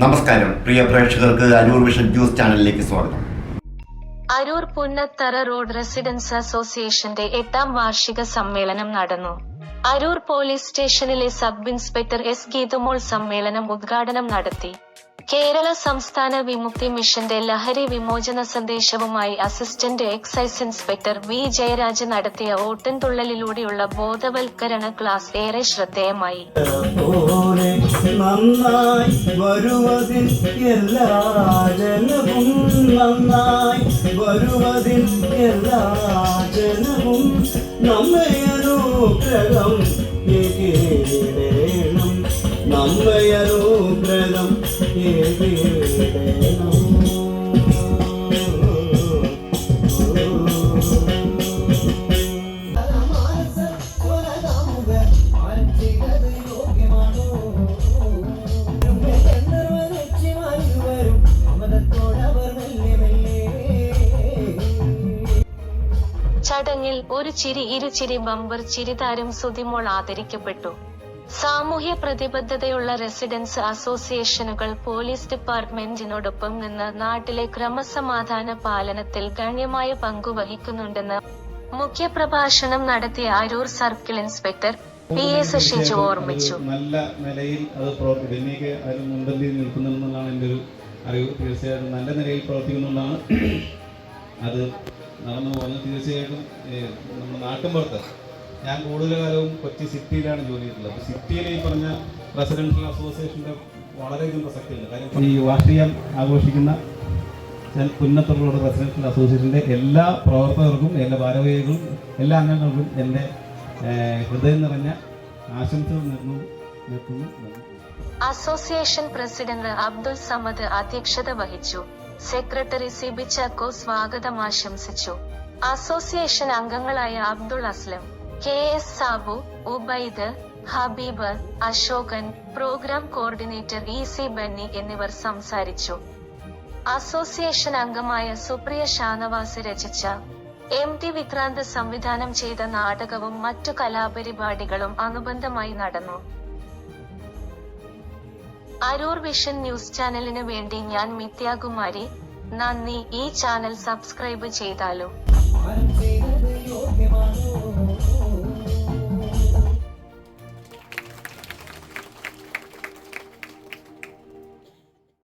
നമസ്കാരം. പ്രിയ പ്രേക്ഷകർക്ക് Aroor vision news ചാനലിലേക്ക് സ്വാഗതം. അരൂർ പുന്നത്തറ റോഡ് റെസിഡൻസ് അസോസിയേഷന്റെ എട്ടാം വാർഷിക സമ്മേളനം നടന്നു. അരൂർ പോലീസ് സ്റ്റേഷനിലെ സബ് ഇൻസ്പെക്ടർ എസ് ഗീതുമോൾ സമ്മേളനം ഉദ്ഘാടനം നടത്തി. കേരള സംസ്ഥാന വിമുക്തി മിഷന്റെ ലഹരി വിമോചന സന്ദേശവുമായി assistant excise inspector V Jayaraj നടത്തിയ ഓട്ടൻതുള്ളലിലൂടെയുള്ള ബോധവൽക്കരണ ക്ലാസ് ഏറെ ശ്രദ്ധേയമായി. പോലെ ചടങ്ങിൽ ഒരു ചിരി ഇരുചിരി ബമ്പർ ചിരിതാരം സുതിമോൾ ആദരിക്കപ്പെട്ടു. സാമൂഹ്യ പ്രതിബദ്ധതയുള്ള റെസിഡൻസ് അസോസിയേഷനുകൾ പോലീസ് ഡിപ്പാർട്ട്മെന്റിനോടൊപ്പം നിന്ന് നാട്ടിലെ ക്രമസമാധാന പാലനത്തിൽ ഗണ്യമായ പങ്കുവഹിക്കുന്നുണ്ടെന്ന് മുഖ്യപ്രഭാഷണം നടത്തിയ Aroor circle inspector P A Sasiju ഓർമ്മിച്ചു. നല്ല നിലയിൽ അത് പ്രവർത്തിക്കും എനിക്ക് അതിന് മുൻപന്തിയിൽ എന്റെ ഒരു അറിവ്. തീർച്ചയായിട്ടും നല്ല നിലയിൽ പ്രവർത്തിക്കുന്നുണ്ടാണ് അത് നടന്നു പോകുന്നത്. തീർച്ചയായിട്ടും നമ്മുടെ നാട്ടിൻ നാട്ടിൻപുറത്ത് ഞാൻ കൂടുതൽ കാലവും കൊച്ചി സിറ്റിയിലാണ് ജോലി ചെയ്തിട്ടുള്ളത്. അപ്പോൾ സിറ്റിയിൽ ഈ പറഞ്ഞ റെസിഡൻഷ്യൽ അസോസിയേഷന്റെ വളരെയധികം പ്രസക്തിയുണ്ട്. കാര്യം ഈ വാർഷികം ആഘോഷിക്കുന്ന ഞാൻ പുന്നത്തുള്ള റെസിഡൻഷ്യൽ അസോസിയേഷന്റെ എല്ലാ പ്രവർത്തകർക്കും എല്ലാ ഭാരവാഹികൾക്കും എല്ലാ അംഗങ്ങൾക്കും എന്റെ ഹൃദയം നിറഞ്ഞ ആശംസകൾ നിർന്നു നിർത്തുന്നു അസോസിയേഷൻ പ്രസിഡന്റ് അബ്ദുൾ സമദ് അധ്യക്ഷത വഹിച്ചു. സെക്രട്ടറി സിബി ചാക്കോ സ്വാഗതം ആശംസിച്ചു. അസോസിയേഷൻ അംഗങ്ങളായ Abdul Aslam K S Sabu Ubaid Habeeb Ashokan programme coordinator E C Benny എന്നിവർ സംസാരിച്ചു. അസോസിയേഷൻ അംഗമായ സുപ്രിയ ഷാനവാസ് രചിച്ച എം ടി വിക്രാന്ത് സംവിധാനം ചെയ്ത നാടകവും മറ്റു കലാപരിപാടികളും അനുബന്ധമായി നടന്നു. അരൂർ വിഷൻ ന്യൂസ് ചാനലിന് വേണ്ടി ഞാൻ മിഥ്യാകുമാരി നന്ദി ഈ ചാനൽ സബ്സ്ക്രൈബ് ചെയ്താലോ.